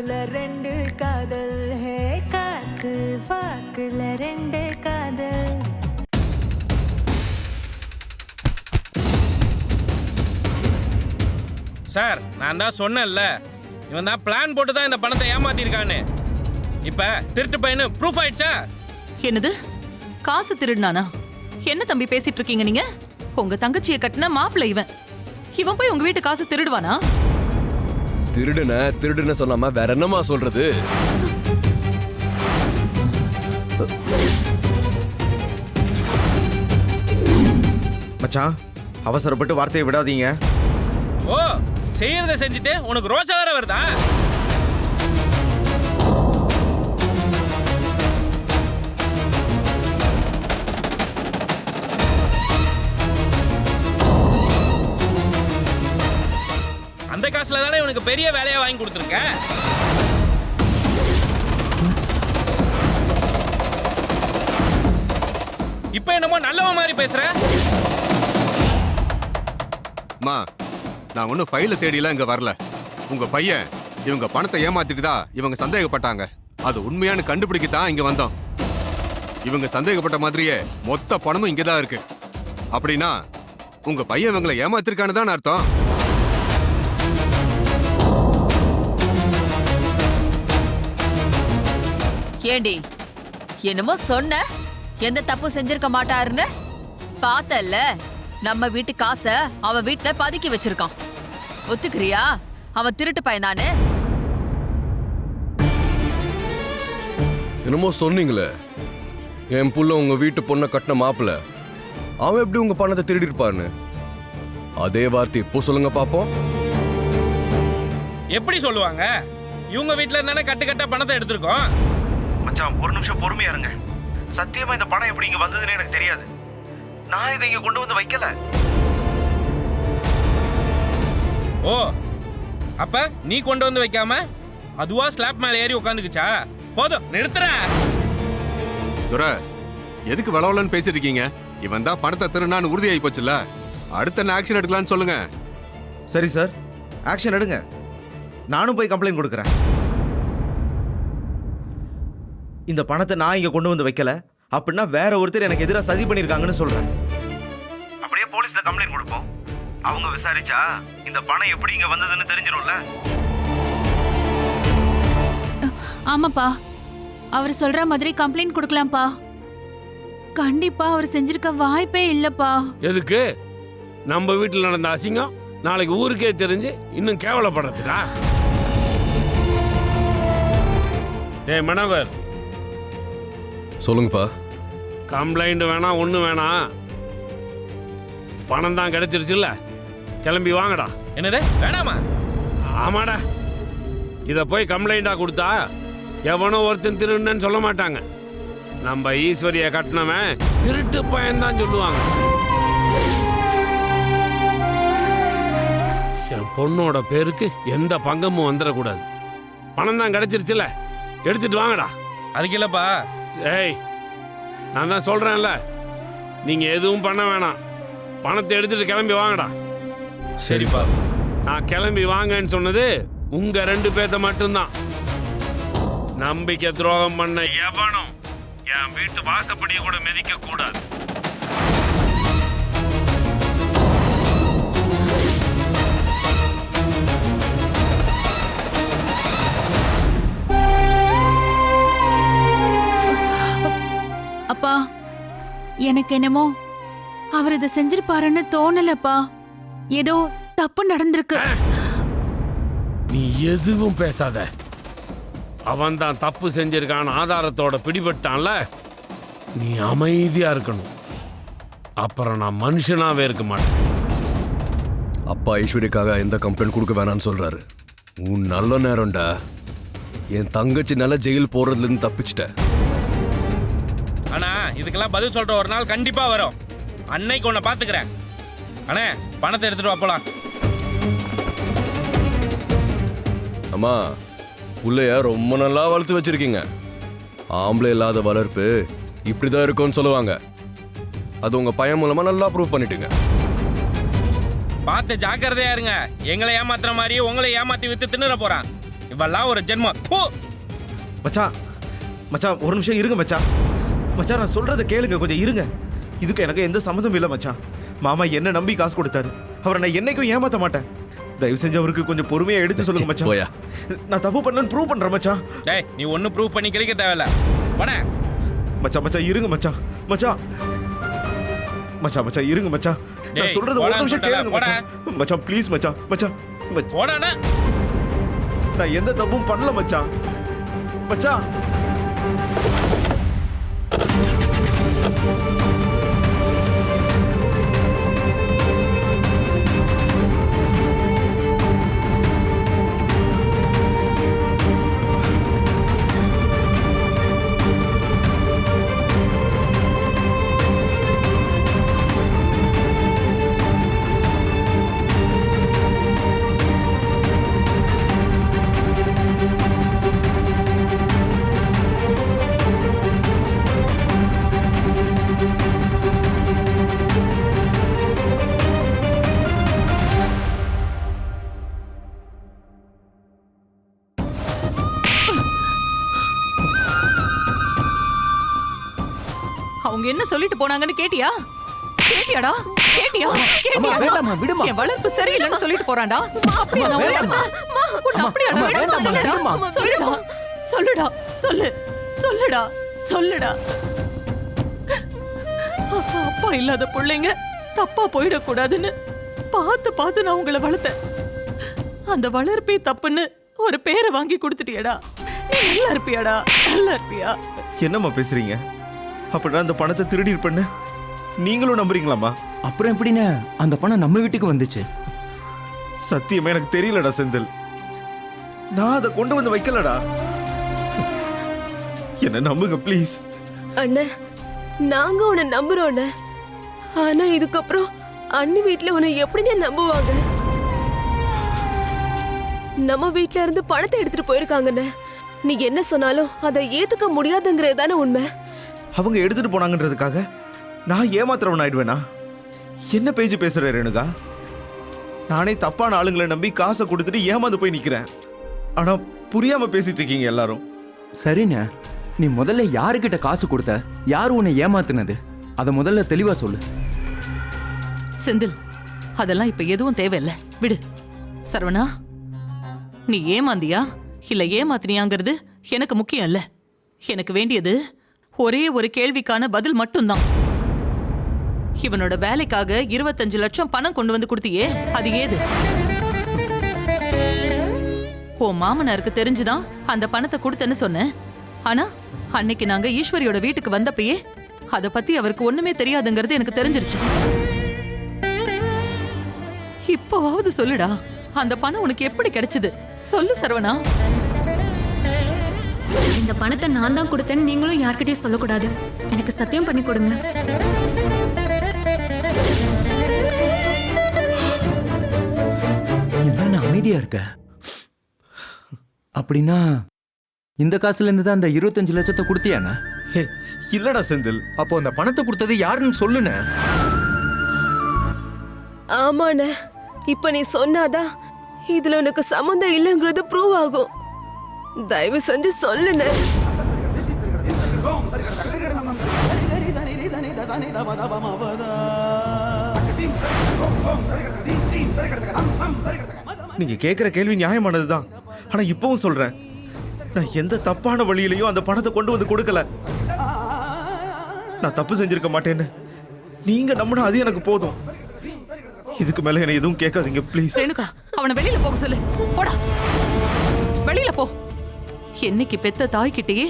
வாக்குல ரெண்டு காதல். ஹே காக்கு வாக்குல ரெண்டு காதல். சார் நான் தான் சொன்னேன்ல. இவன் தான் பிளான் போட்டு தான் இந்த பணத்தை ஏமாத்திருக்கான்னு. இப்ப திருட்டு பையனு ப்ரூஃப் ஆயிடுச்சா? என்னது? காசு திருடுனானா? என்ன தம்பி பேசிட்டு இருக்கீங்க நீங்க? உங்க தங்கச்சியை கட்டின மாப்பிள்ளை இவன். இவன் போய் உங்க வீட்டு காசு திருடுவானா? திருடுன திருடுன சொல்லாம வேற என்னமா சொல்றது? மச்சான் அவசரப்பட்டு வார்த்தையை விடாதீங்க. ஓ செய்யறத செஞ்சுட்டு உனக்கு ரோசா வேற வருதா? காசுல தானே இவனுக்கு பெரிய வேலையை வாங்கி கொடுத்துருக்கேன்? இப்ப என்னமோ நல்லவன் மாதிரி பேசுற? அம்மா நான் ஒன்றும் ஃபைல தேடிலாம் இங்கே வரல. உங்க பையன் இவங்க பணத்தை ஏமாத்திட்டு தான் இவங்க சந்தேகப்பட்டாங்க. அது உண்மையானு கண்டுபிடிக்க தான் இங்கே வந்தோம். இவங்க சந்தேகப்பட்ட மாதிரியே மொத்த பணமும் இங்கே தான் இருக்கு. அப்படின்னா உங்க பையன் இவங்களை ஏமாத்திருக்கான்னு தான் அர்த்தம். ஏண்டி? என்னமோ சொன்ன? எந்த தப்பு செஞ்சிருக்க மாட்டாருன்னு? பார்த்தல்ல. நம்ம வீட்டு காசை அவன் வீட்ல பதுக்கி வச்சிருக்கான். ஒத்துக்கிறியா? அவன் திருட்டு பையன்தானே? என்னமோ சொன்னீங்களே. என் புள்ள உங்க வீட்டு பொண்ணை கட்டின மாப்பிள்ள. அவன் எப்படி உங்க பணத்தை திருடி இருப்பான்னு அதே வார்த்தை இப்போ சொல்லுங்க பாப்போம். எப்படி சொல்லுவாங்க? இவங்க வீட்ல இருந்தானே கட்டு கட்டா பணத்தை எடுத்திருக்கோம்? மச்சான் ஒரு நிமிஷம் பொறுமையா இருங்க. சத்தியமா இந்த படம் எப்படி இங்க வந்ததுன்னு எனக்கு தெரியாது. நான் இதை இங்க கொண்டு வந்து வைக்கல. ஓ அப்ப நீ கொண்டு வந்து வைக்காம அதுவா ஸ்லாப் மேல ஏறி உட்காந்துக்குச்சா போதும் நிறுத்துற. துரை எதுக்கு வளவலன்னு பேசிட்டு இருக்கீங்க? இவன் தான் பணத்தை திருநான்னு உறுதியாகி போச்சுல்ல? அடுத்த என்ன ஆக்ஷன் எடுக்கலாம்னு சொல்லுங்க. சரி சார் ஆக்ஷன் எடுங்க. நானும் போய் கம்ப்ளைண்ட் கொடுக்குறேன். இந்த பணத்தை நான் இங்க கொண்டு வந்து வைக்கல. அப்படின்னா வேற ஒருத்தர் எனக்கு எதிராக சதி பண்ணியிருக்காங்கன்னு சொல்றேன். அப்படியே போலீஸ்ல கம்ப்ளைண்ட் கொடுப்போம். அவங்க விசாரிச்சா இந்த பணம் எப்படி இங்க வந்ததுன்னு தெரிஞ்சிடும்ல ஆமாப்பா. அவர் சொல்ற மாதிரி கம்ப்ளைண்ட் கொடுக்கலாம்ப்பா. கண்டிப்பா அவர் செஞ்சிருக்க வாய்ப்பே இல்லப்பா. எதுக்கு? நம்ம வீட்டில் நடந்த அசிங்கம் நாளைக்கு ஊருக்கே தெரிஞ்சு இன்னும் கேவலப்படுறதுக்கா? டேய் மனோகர். சொல்லுங்கப்பா. கம்ப்ளைண்ட் வேணாம் ஒன்றும் வேணாம் பணம் தான் கிடைச்சிருச்சுல்ல. கிளம்பி வாங்கடா. என்னது? வேணாமா? ஆமாடா. இதை போய் கம்ப்ளைண்டாக கொடுத்தா எவனோ ஒருத்தன் திருடுன்னு சொல்ல மாட்டாங்க. நம்ம ஈஸ்வரியை கட்டினவன் திருட்டு பையன்தான் சொல்லுவாங்க. என் பொண்ணோட பேருக்கு எந்த பங்கமும் வந்துடக்கூடாது. பணம் தான் கிடைச்சிருச்சுல எடுத்துட்டு வாங்கடா. அதுக்கு இல்லப்பா. ஏய் நான் தான் சொல்றேன்ல. நீங்க எதுவும் பண்ண வேணாம். பணத்தை எடுத்துட்டு கிளம்பி வாங்கடா. சரிப்பா. நான் கிளம்பி வாங்கன்னு சொன்னது உங்க ரெண்டு பேர்த்த மட்டும்தான். நம்பிக்கை துரோகம் பண்ண எவனும் என் வீட்டு வாசப்படியை கூட மிதிக்க கூடாது. எனக்கு என்னமோ அவர் இதை செஞ்சிருப்பாருன்னு தோணலப்பா. ஏதோ தப்பு நடந்திருக்கு. நீ எதுவும் பேசாத. அவன் தான் தப்பு செஞ்சிருக்கான ஆதாரத்தோட பிடிபட்டான்ல. நீ அமைதியா இருக்கணும். அப்புறம் நான் மனுஷனாவே இருக்க மாட்டேன். அப்பா ஐஸ்வர்யக்காக எந்த கம்ப்ளைண்ட் கொடுக்க வேணாம்னு சொல்றாரு. உன் நல்ல நேரம்டா. என் தங்கச்சி நல்ல ஜெயில் போறதுல இருந்து தப்பிச்சிட்ட. ஆனா இதுக்கெல்லாம் பதில் சொல்ற ஒரு நாள் கண்டிப்பா வரும். அன்னைக்கு உன்னை பாத்துக்கிறேன் அண்ணே பணத்தை எடுத்துட்டு வா போலாம். அம்மா புள்ளைய ரொம்ப நல்லா வளர்த்து வச்சிருக்கீங்க. ஆம்பளை இல்லாத வளர்ப்பு இப்படிதான் இருக்கும்னு சொல்லுவாங்க. அது உங்க பையன் மூலமா நல்லா ப்ரூவ் பண்ணிட்டீங்க. பார்த்து ஜாக்கிரதையா இருங்க. எங்களை ஏமாத்துற மாதிரியே உங்களை ஏமாத்தி வித்து தின்னுற போறான். இவெல்லாம் ஒரு ஜென்மம். தூ மச்சான் மச்சான் ஒரு நிமிஷம் இருங்க மச்சான். மச்சான் நான் சொல்றதை கேளுங்க கொஞ்சம் இருங்க. இதுக்கு எனக்கு எந்த சம்மந்தம் இல்லை மச்சான். மாமா என்ன நம்பி காசு கொடுத்தாரு. அவரை நான் என்னைக்கும் ஏமாத்த மாட்டேன். தயவு செஞ்சு அவருக்கு கொஞ்சம் பொறுமையா எடுத்து சொல்லுங்க மச்சான். போயா. நான் தப்பு பண்ணேன்னு ப்ரூவ் பண்றேன் மச்சான். டேய் நீ ஒன்றும் ப்ரூவ் பண்ணி கிளிக்க தேவையில்ல. போட. மச்சான் மச்சான் இருங்க மச்சான். மச்சான். மச்சான் மச்சான் இருங்க மச்சான். நான் டேய், சொல்றது ஒரு போடான்னு நிமிஷம் கேளுங்க மச்சான். மச்சான் ப்ளீஸ் மச்சான். மச்சான் மச்சான், நான் எந்த தப்பும் பண்ணல மச்சான். மச்சான். கேட்டியா? கேட்டியாடா? கேட்டியா? கேட்டியா வேண்டாம்மா, விடும்மா. என் வளர்ப்பு சரியில்லைன்னு சொல்லிட்டு போறான்டா. அப்படியா நான் சொல்லுடா விடும்மா. சொல்லுடா. சொல்லுடா. சொல்லு. சொல்லுடா. சொல்லுடா. அப்பா இல்லாத பிள்ளைங்க. தப்பா போயிடக்கூடாதுன்னு பார்த்து பார்த்து நான் உங்களை வளர்த்தேன். அந்த வளர்ப்பே தப்புன்னு ஒரு பேரை வாங்கி கொடுத்துட்டியடா. நீ நல்லா இருப்பியாடா. நல்லா இருப்பியா? என்னம்மா பேசுறீங்க? அப்படின்னா அந்த பணத்தை திருடி இருப்பேன்னு நீங்களும் நம்புறீங்களாம்மா? அப்புறம் எப்படிண்ணே அந்த பணம் நம்ம வீட்டுக்கு வந்துச்சு. சத்தியமா எனக்கு தெரியலடா செந்தில். நான் அதை கொண்டு வந்து வைக்கலடா. என்ன நம்புங்க ப்ளீஸ் அண்ணே நாங்க உன்னை நம்புறோம் அண்ணே. ஆனா இதுக்கப்புறம் அண்ணி வீட்ல உன்னை எப்படிண்ணே நம்புவாங்க? நம்ம வீட்ல இருந்து பணத்தை எடுத்துட்டு போயிருக்காங்கண்ணே நீ என்ன சொன்னாலும் அதை ஏத்துக்க முடியாதுங்கிறது தானே உண்மை? அவங்க எடுத்துட்டு போனாங்கன்றதுக்காக நான் ஏமாத்துறவன் ஆயிடுவேனா என்ன பேச்சு பேசுற ரேணுகா? நானே தப்பான ஆளுங்களை நம்பி காசை கொடுத்துட்டு ஏமாந்து போய் நிக்கிறேன். ஆனா புரியாம பேசிட்டு இருக்கீங்க எல்லாரும். சரிண்ணே. நீ முதல்ல யாருக்கிட்ட காசு கொடுத்த? யார் உன்னை ஏமாத்துனது? அதை முதல்ல தெளிவா சொல்லு. செந்தில் அதெல்லாம் இப்ப எதுவும் தேவையில்ல. விடு. சரவணா நீ ஏமாந்தியா? இல்ல ஏமாத்தினியாங்கிறது எனக்கு முக்கியம் இல்ல. எனக்கு வேண்டியது ஒரே ஒரு கேள்விக்கான பதில் மட்டும்தான். இவனோட வேலைக்காக இருபத்தஞ்சு லட்சம் பணம் கொண்டு வந்து கொடுத்தியே. அது ஏது? போ மாமனாருக்கு தெரிஞ்சுதான் அந்த பணத்தை கொடுத்தேன்னு சொன்னேன். ஆனா அன்னைக்கு நாங்க ஈஸ்வரியோட வீட்டுக்கு வந்தப்பயே அத பத்தி அவருக்கு ஒண்ணுமே தெரியாதுங்கிறது எனக்கு தெரிஞ்சிருச்சு. இப்பவாவது சொல்லுடா அந்த பணம் உனக்கு எப்படி கிடைச்சது? சொல்லு சரவணா. இந்த பணத்தை நான் தான் கொடுத்தேன்னு நீங்களும் யார்கிட்டயும் சொல்லக்கூடாது. எனக்கு சத்தியம் பண்ணி கொடுங்க. என்ன அமைதியா இருக்க? அப்படின்னா இந்த காசுல இருந்து தான் அந்த இருபத்தஞ்சு லட்சத்தை கொடுத்தியாண்ணே? ஹே, இல்லடா செந்தில். அப்போ அந்த பணத்தை கொடுத்தது யாருன்னு சொல்லுண்ணே. ஆமாண்ணே. இப்ப நீ சொன்னாதான் இதுல உனக்கு சம்மந்தம் இல்லைங்கிறது ப்ரூவ் ஆகும். தயவு செஞ்சு சொல்லுண்ணே. நீங்க கேட்குற கேள்வி நியாயமானதுதான். ஆனா இப்பவும் சொல்றேன். நான் எந்த தப்பான வழியிலையும் அந்த பணத்தை கொண்டு வந்து கொடுக்கல. நான் தப்பு செஞ்சிருக்க மாட்டேன்னு. நீங்க நம்பினா அது எனக்கு போதும். இதுக்கு மேல என்ன எதுவும் கேட்காதீங்க ப்ளீஸ் ரேணுகா அவனை வெளியில போக சொல்லு. போடா. வெளியில போ. என்னைக்கு பெத்த தாய்கிட்டயே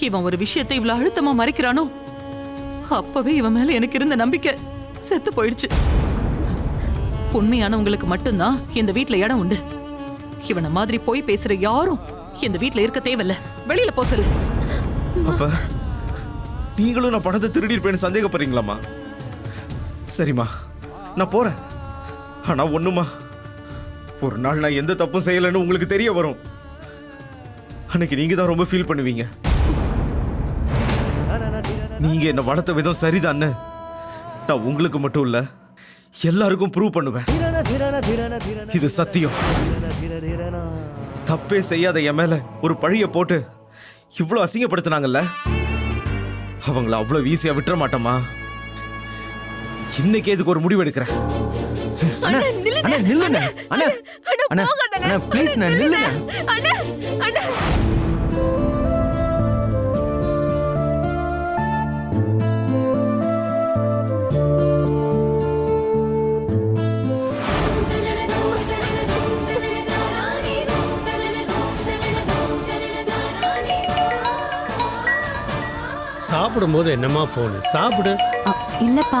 இவன் ஒரு விஷயத்தை இவ்வளவு அழுத்தமா மறைக்கிறானோ அப்பவே இவன் மேல எனக்கு இருந்த நம்பிக்கை செத்து போயிடுச்சு. உண்மையானவங்களுக்கு மட்டும்தான் இந்த வீட்ல இடம் உண்டு. இவனை மாதிரி போய் பேசுற யாரும் இந்த வீட்ல இருக்க தேவையில்ல. வெளியில போ சொல்லு. அப்ப நீங்களும் நான் பணத்தை திருடி இருப்பேன்னு சந்தேகப்படுறீங்களாம்மா? சரிம்மா நான் போறேன். ஆனா ஒண்ணுமா ஒரு நாள் நான் எந்த தப்பும் செய்யலைன்னு உங்களுக்கு தெரிய வரும். அன்னைக்கு நீங்க தான் ரொம்ப ஃபீல் பண்ணுவீங்க. நீங்க என்ன வளர்த்த விதம் சரிதான்னு நான் உங்களுக்கு மட்டும் இல்லை எல்லாருக்கும் ப்ரூவ் பண்ணுவேன். இது சத்தியம். தப்பே செய்யாத என் மேல ஒரு பழிய போட்டு இவ்வளோ அசிங்கப்படுத்தினாங்கல்ல? அவங்கள அவ்வளோ ஈஸியா விட்டுற மாட்டோமா இன்னைக்கு எதுக்கு ஒரு முடிவு எடுக்கிறேன்? அண்ணா நில்லுண்ணே. அண்ணா அண்ணா அண்ணா ப்ளீஸ் நில்லுண்ணே. சாப்பிடும்போது என்னம்மா ஃபோனு சாப்பிடு. இல்லப்பா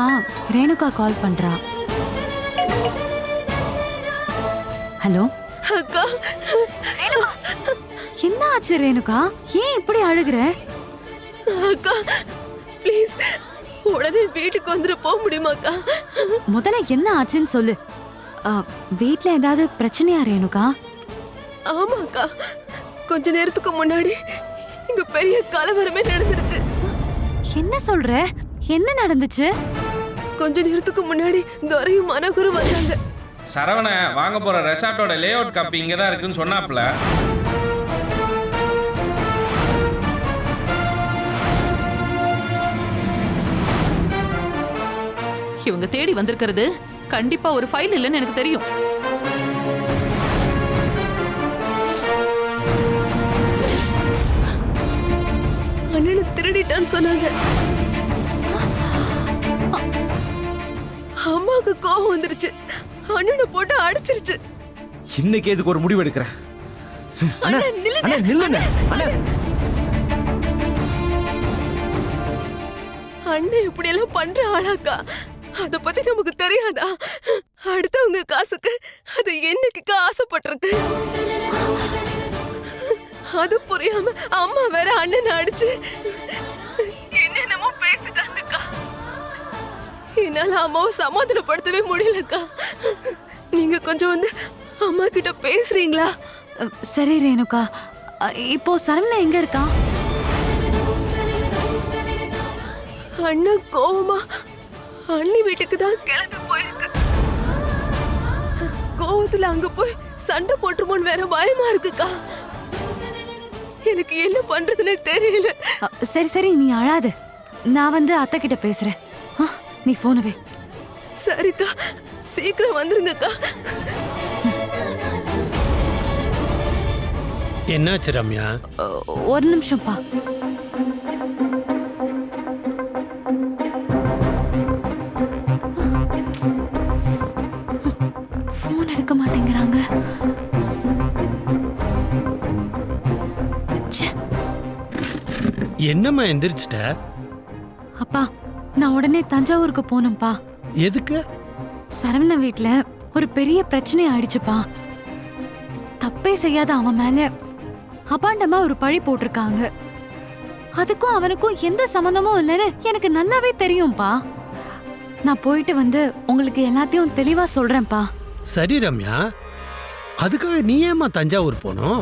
ரேணுகா கால் பண்றா. ஹலோ? அக்கா. என்ன ஆச்சு ரேணுகா? ஏன் இப்படி அழுகுற? அக்கா ப்ளீஸ் உடனே வீட்டுக்கு வந்துட்டு போக முடியுமாக்கா? முதல்ல என்ன ஆச்சுன்னு சொல்லு. அ, வீட்ல ஏதாவது பிரச்சனையா ரேணுகா? ஆமாக்கா. கொஞ்ச நேரத்துக்கு முன்னாடி இங்க பெரிய கலவரமே நடந்துருச்சு. என்ன சொல்ற? என்ன நடந்துச்சு? கொஞ்ச நேரத்துக்கு முன்னாடி துரையும் மனோகரும் வந்தாங்க. சரவண வாங்க போற ரெசார்ட்டோட லே அவுட் காப்பி இங்கே தான் இருக்குன்னு சொன்னாப்ல இவங்க தேடி வந்திருக்கிறது கண்டிப்பா ஒரு ஃபைல் இல்லைன்னு எனக்கு தெரியும். அண்ணனை திருடிட்டான்னு சொன்னாங்க. அம்மாவுக்கு கோபம் வந்துருச்சு. அண்ணனை போட்டு அடிச்சிருச்சு. இன்னைக்கு எதுக்கு ஒரு முடிவு எடுக்கிறேன் அண்ணன் இப்படி எல்லாம் பண்ற ஆளாக்கா? அத பத்தி நமக்கு தெரியாதா? அடுத்தவங்க காசுக்கு அது என்னைக்கு ஆசைப்பட்டிருக்கு? அது புரியாம அம்மா வேற அண்ணனை அடிச்சு என்னால அம்மாவை சமாதானப்படுத்தவே முடியலக்கா நீங்க கொஞ்சம் வந்து அம்மா கிட்ட பேசுறீங்களா? சரி ரேணுகா. இப்போ சரவணா எங்க இருக்கா? அண்ணன் கோவமா அண்ணி வீட்டுக்கு தான் கிளம்பி போயிருக்கு. கோவத்துல அங்க போய் சண்டை போட்டுருமோன்னு வேற பயமா இருக்குக்கா. எனக்கு என்ன பண்றதுன்னு தெரியல. சரி சரி நீ அழாத. நான் வந்து அத்தை கிட்ட பேசுறேன். நீ போனவே சரிக்கா சீக்கிரம் வந்துருங்கக்கா. என்னாச்சு ரம்யா? ஒரு நிமிஷம்ப்பா. ஃபோன் எடுக்க மாட்டேங்கிறாங்க. என்னம்மா எந்திரிச்சிட்ட? நான் உடனே தஞ்சாவூருக்கு போகணும்ப்பா எதுக்கு? சரவண வீட்ல ஒரு பெரிய பிரச்சனை ஆயிடுச்சுப்பா. தப்பே செய்யாத அவன் மேல அபாண்டமா ஒரு பழி போட்டிருக்காங்க. அதுக்கும் அவனுக்கும் எந்த சம்மந்தமும் இல்லைன்னு எனக்கு நல்லாவே தெரியும்பா. நான் போயிட்டு வந்து உங்களுக்கு எல்லாத்தையும் தெளிவா சொல்றேன்ப்பா. சரி ரம்யா அதுக்காக நீ ஏம்மா தஞ்சாவூர் போகணும்?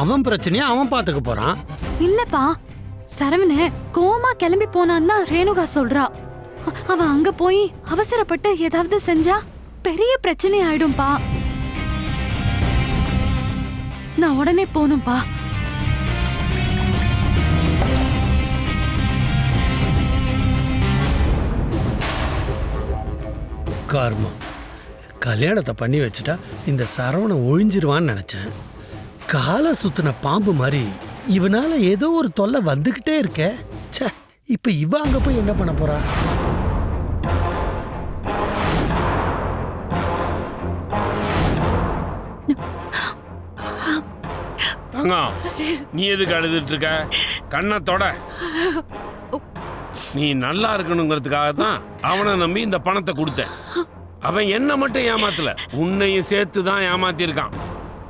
அவன் பிரச்சனையை அவன் பார்த்துக்க போறான். இல்லப்பா சரவண கோமா கிளம்பி போனான்னு தான் ரேணுகா சொல்றா. அவ அவன் அங்க போய் அவசரப்பட்டு ஏதாவது செஞ்சா பெரிய பிரச்சனை ஆயிடும்பா. நான் உடனே போகணும்பா கார்மம் கல்யாணத்தை பண்ணி வச்சுட்டா இந்த சரவணன் ஒழிஞ்சிருவான்னு நினைச்சேன். காலை சுத்தின பாம்பு மாதிரி இவனால ஏதோ ஒரு தொல்லை வந்துக்கிட்டே இருக்க. சே இப்போ இவ அங்கே போய் என்ன பண்ண போறா? தங்கம் நீ எதுக்கு அழுதுட்டு இருக்க? கண்ணை தொட. நீ நல்லா இருக்கணுங்கிறதுக்காக தான் அவனை நம்பி இந்த பணத்தை கொடுத்தேன். அவன் என்ன மட்டும் ஏமாத்தல. உன்னையும் சேர்த்து தான் ஏமாத்திருக்கான்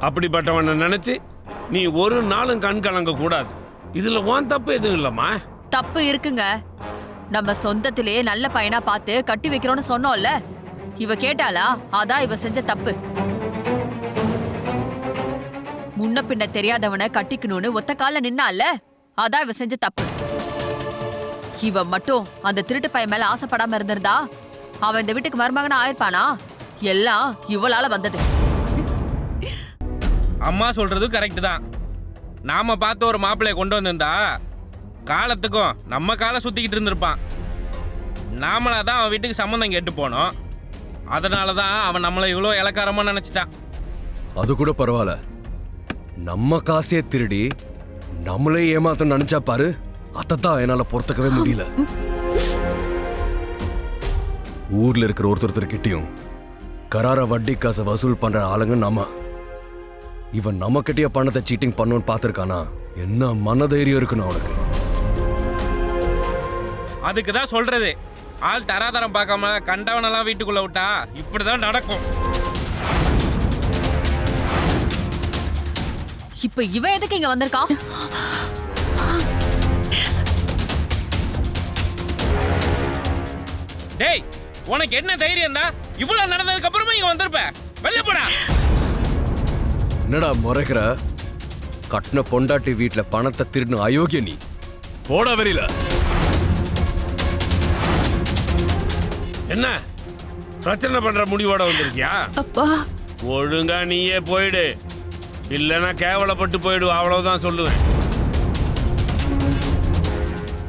அப்படிப்பட்டவனை நினைச்சு நீ ஒரு நாளும் கண் கலங்க கூடாது. இதுல உன் தப்பு எதுவும் இல்லம்மா. தப்பு இருக்குங்க. நம்ம சொந்தத்திலேயே நல்ல பையனா பார்த்து கட்டி வைக்கிறோம்னு சொன்னோம்ல. இவ கேட்டாளா அதான் இவ செஞ்ச தப்பு. முன்ன பின்ன தெரியாதவனை கட்டிக்கணும்னு ஒத்த கால நின்னால அதான் இவ செஞ்ச தப்பு. இவ மட்டும் அந்த திருட்டு பையன் மேல ஆசைப்படாம இருந்திருந்தா அவன் இந்த வீட்டுக்கு மருமகனா ஆயிருப்பானா? எல்லாம் இவளால வந்தது. அம்மா சொல்றது கரெக்டு தான். நாம பார்த்த ஒரு மாப்பிள்ளைய கொண்டு வந்திருந்தா காலத்துக்கும் நம்ம காலை சுத்திக்கிட்டு இருந்திருப்பான். நாமளா தான் அவன் வீட்டுக்கு சம்மந்தம் கேட்டு போனோம். அதனால தான் அவன் நம்மளை இவ்வளோ இலக்காரமாக நினச்சிட்டான். அது கூட பரவாயில்ல. நம்ம காசையே திருடி நம்மளே ஏமாத்தம் நினைச்சா பாரு அதைத்தான் என்னால் பொறுத்துக்கவே முடியல. ஊரில் இருக்கிற ஒருத்தர் கிட்டேயும் கரார வட்டி காசை வசூல் பண்ணுற ஆளுங்க நம்ம. இவன் நம்ம கிட்டயே பணத்தை சீட்டிங் பண்ணணும்னு பார்த்திருக்கானா? என்ன மனதைரியம் இருக்கணும் அவனுக்கு அதுக்கு தான் சொல்றது. ஆள் தராதரம் பார்க்காம கண்டவனெல்லாம் வீட்டுக்குள்ள விட்டா இப்படிதான் நடக்கும். இப்ப இவன் எதுக்கு இங்க வந்திருக்கான்? டேய் உனக்கு என்ன தைரியம் தான் இவ்வளவு நடந்ததுக்கு அப்புறமா இங்க வந்திருப்ப. வெளில போடா. என்னடா முறைக்கிற கட்டின பொண்டாட்டி வீட்டுல பணத்தை திருடின அயோக்கிய நீ. போடா வெளியில. என்ன? பிரச்சனை பண்ற முடிவோட வந்திருக்கியா? அப்பா. ஒழுங்கா நீயே போயிடு. இல்லைன்னா கேவலப்பட்டு போயிடு அவ்வளவுதான் சொல்லுவேன்.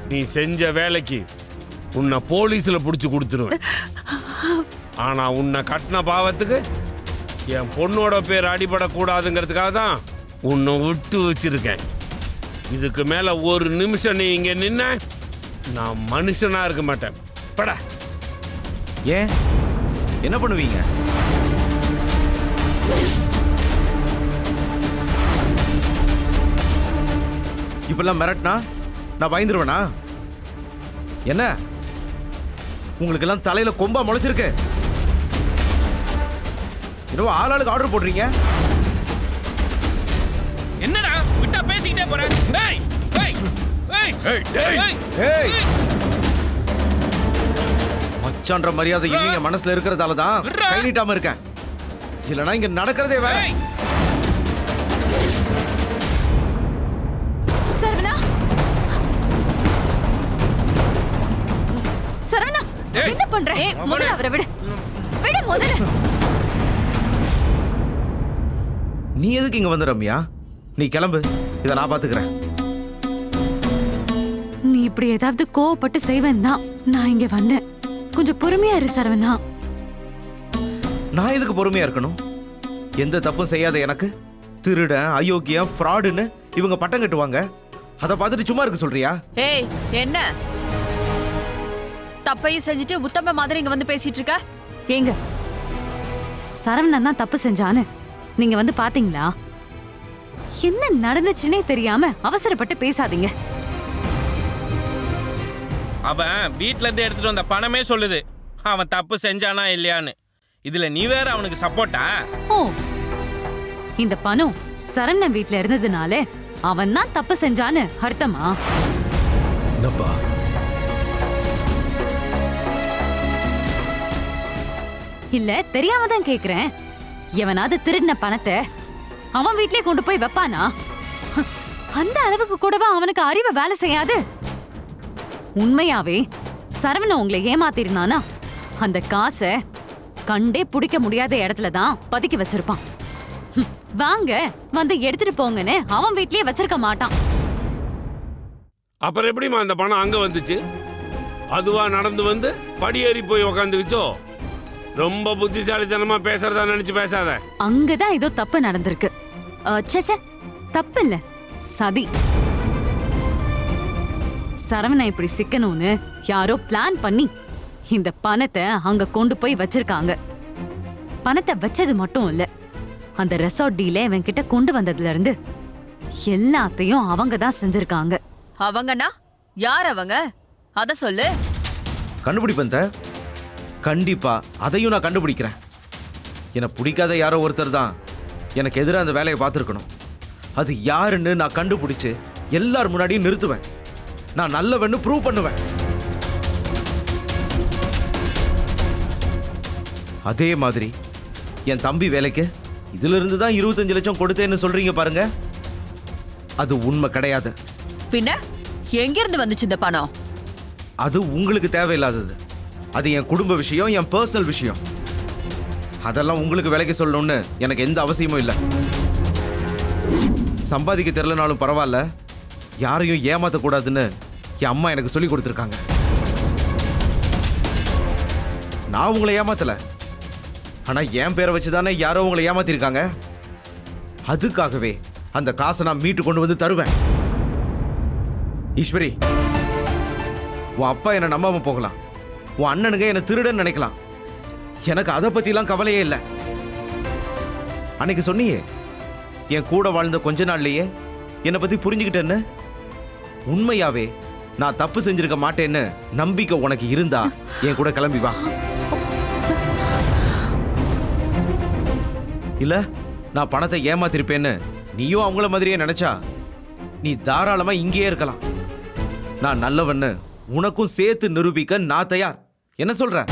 நீ செஞ்ச வேலைக்கு உன்னை போலீஸ்ல புடிச்சு கொடுத்துருவேன். ஆனா உன்னை கட்டின பாவத்துக்கு என் பொண்ணோட பேர் அடிபடக்கூடாதுங்கிறதுக்காக தான் உன்னை விட்டு வச்சிருக்கேன். இதுக்கு மேல ஒரு நிமிஷம் நீ இங்க நின்ன நான் மனுஷனா இருக்க மாட்டேன். பட. ஏன்? என்ன பண்ணுவீங்க? இப்பெல்லாம் மிரட்டினா? நான் பயந்துருவேனா? என்ன? உங்களுக்கெல்லாம் தலையில கொம்பா முளைச்சிருக்கு. என்னவோ ஆளாளுக்கு ஆர்டர் போடுறீங்க? என்னடா? விட்டா பேசிக்கிட்டே போற. டேய் டேய் டேய் டேய் ஏய் மச்சான்ற மரியாதை இன்னும் என் மனசுல இருக்கிறதால தான். கை நீட்டாம இருக்கேன். இல்லைன்னா இங்க நடக்கிறதே வேற. சரவணா. சரவணா ஏய். என்ன பண்ற முதல்ல அவரை விடு. விடு முதல்ல. நீ எதுக்கு இங்க வந்த ரம்யா? நீ கிளம்பு. இதை நான் பாத்துக்கிறேன். நீ இப்படி ஏதாவது கோவப்பட்டு செய்வேன் தான் நான் இங்க வந்தேன். கொஞ்சம் பொறுமையா இரு சரவணா. நான் எதுக்கு பொறுமையா இருக்கணும்? எந்த தப்பும் செய்யாத எனக்கு. திருடன் அயோக்கியம் ஃப்ராடுன்னு இவங்க பட்டம் கட்டுவாங்க. அதை பார்த்துட்டு சும்மா இருக்க சொல்றியா? ஏய் என்ன? தப்பையும் செஞ்சுட்டு உத்தம மாதிரி இங்க வந்து பேசிட்டு இருக்க? ஏங்க சரவணன் தான் தப்பு செஞ்சான்னு. நீங்க வந்து பாத்தீங்களா? என்ன நடந்துச்சுன்னே தெரியாம அவசரப்பட்டு பேசாதீங்க. அவன் வீட்ல இருந்து எடுத்துட்டு வந்த பணமே சொல்லுது. அவன் தப்பு செஞ்சானா இல்லையான்னு. இதுல நீ வேற அவனுக்கு சப்போர்ட்டா ஓ. இந்த பணம் சரவணன் வீட்ல இருந்ததுனால அவன் தான் தப்பு செஞ்சான்னு அர்த்தமா? என்னப்பா இல்ல தெரியாம தான் கேக்குறேன். எவனாவது திருடின பணத்தை அவன் வீட்லயே கொண்டு போய் வைப்பானா? அந்த அளவுக்கு கூடவா அவனுக்கு அறிவை வேலை செய்யாது? உண்மையாவே சரவணன் உங்களை ஏமாத்திருந்தானா? அந்த காசை கண்டே பிடிக்க முடியாத இடத்துல தான் பதுக்கி வச்சிருப்பான். வாங்க வந்து எடுத்துட்டு போங்கன்னு அவன் வீட்லயே வச்சிருக்க மாட்டான். அப்புறம் எப்படிமா அந்த பணம் அங்க வந்துச்சு? அதுவா நடந்து வந்து படியேறி போய் உக்காந்துக்குச்சோ? ரொம்ப புத்திசாலித்தனமா பேசுறதா நினைச்சு பேசாத. அங்கதான் ஏதோ தப்பு நடந்திருக்கு. அஹ், ச்சே ச்சே, தப்பு இல்ல சதி. சரவணன் இப்படி சிக்கணும்னு யாரோ பிளான் பண்ணி இந்த பணத்தை அங்க கொண்டு போய் வச்சிருக்காங்க. பணத்தை வச்சது மட்டும் இல்ல அந்த ரெசார்ட் டீல இவன் கிட்ட கொண்டு வந்ததுல இருந்து எல்லாத்தையும் அவங்க தான் செஞ்சிருக்காங்க. அவங்கனா யார் அவங்க? அத சொல்லு. கண்டுபிடிப்பேன். கண்டிப்பா அதையும் நான் கண்டுபிடிக்கிறேன். எனக்கு பிடிக்காத யாரோ ஒருத்தர் தான் எனக்கு எதிராக அந்த வேலையை பார்த்துருக்கணும். அது யாருன்னு நான் கண்டுபிடிச்சு எல்லார் முன்னாடியும் நிறுத்துவேன். நான் நல்லவன்னு ப்ரூவ் பண்ணுவேன். அதே மாதிரி என் தம்பி வேலைக்கு இதுல இருந்து தான் இருபத்தஞ்சு லட்சம் கொடுத்தேன்னு சொல்றீங்க பாருங்க. அது உண்மை கிடையாது. பின்ன எங்கிருந்து வந்துச்சு இந்த பணம்? அது உங்களுக்கு தேவையில்லாதது. அது என் குடும்ப விஷயம் என் பர்சனல் விஷயம். அதெல்லாம் உங்களுக்கு விலைக்கு சொல்லணும்னு எனக்கு எந்த அவசியமும் இல்லை. சம்பாதிக்க தெரிலனாலும் பரவாயில்ல யாரையும் ஏமாத்தக்கூடாதுன்னு என் அம்மா எனக்கு சொல்லி கொடுத்துருக்காங்க. நான் உங்களை ஏமாத்தல. ஆனால் என் பேரை வச்சு தானே யாரோ உங்களை ஏமாத்திருக்காங்க. அதுக்காகவே அந்த காசை நான் மீட்டு கொண்டு வந்து தருவேன். ஈஸ்வரி உன் அப்பா என்னை நம்பாமல் போகலாம். உன் அண்ணனுங்க என்னை திருடன் நினைக்கலாம். எனக்கு அதை பற்றிலாம் கவலையே இல்லை. அன்னைக்கு சொன்னியே என் கூட வாழ்ந்த கொஞ்ச நாள்லையே என்னை பற்றி புரிஞ்சுக்கிட்டேன்னு? உண்மையாவே நான் தப்பு செஞ்சிருக்க மாட்டேன்னு நம்பிக்கை உனக்கு இருந்தா என் கூட கிளம்பி வா. இல்ல நான் பணத்தை ஏமாத்திருப்பேன்னு நீயும் அவங்கள மாதிரியே நினைச்சா நீ தாராளமா இங்கேயே இருக்கலாம். நான் நல்லவன்னு உனக்கும் சேர்த்து நிரூபிக்க நான் தயார். என்ன சொல்ற?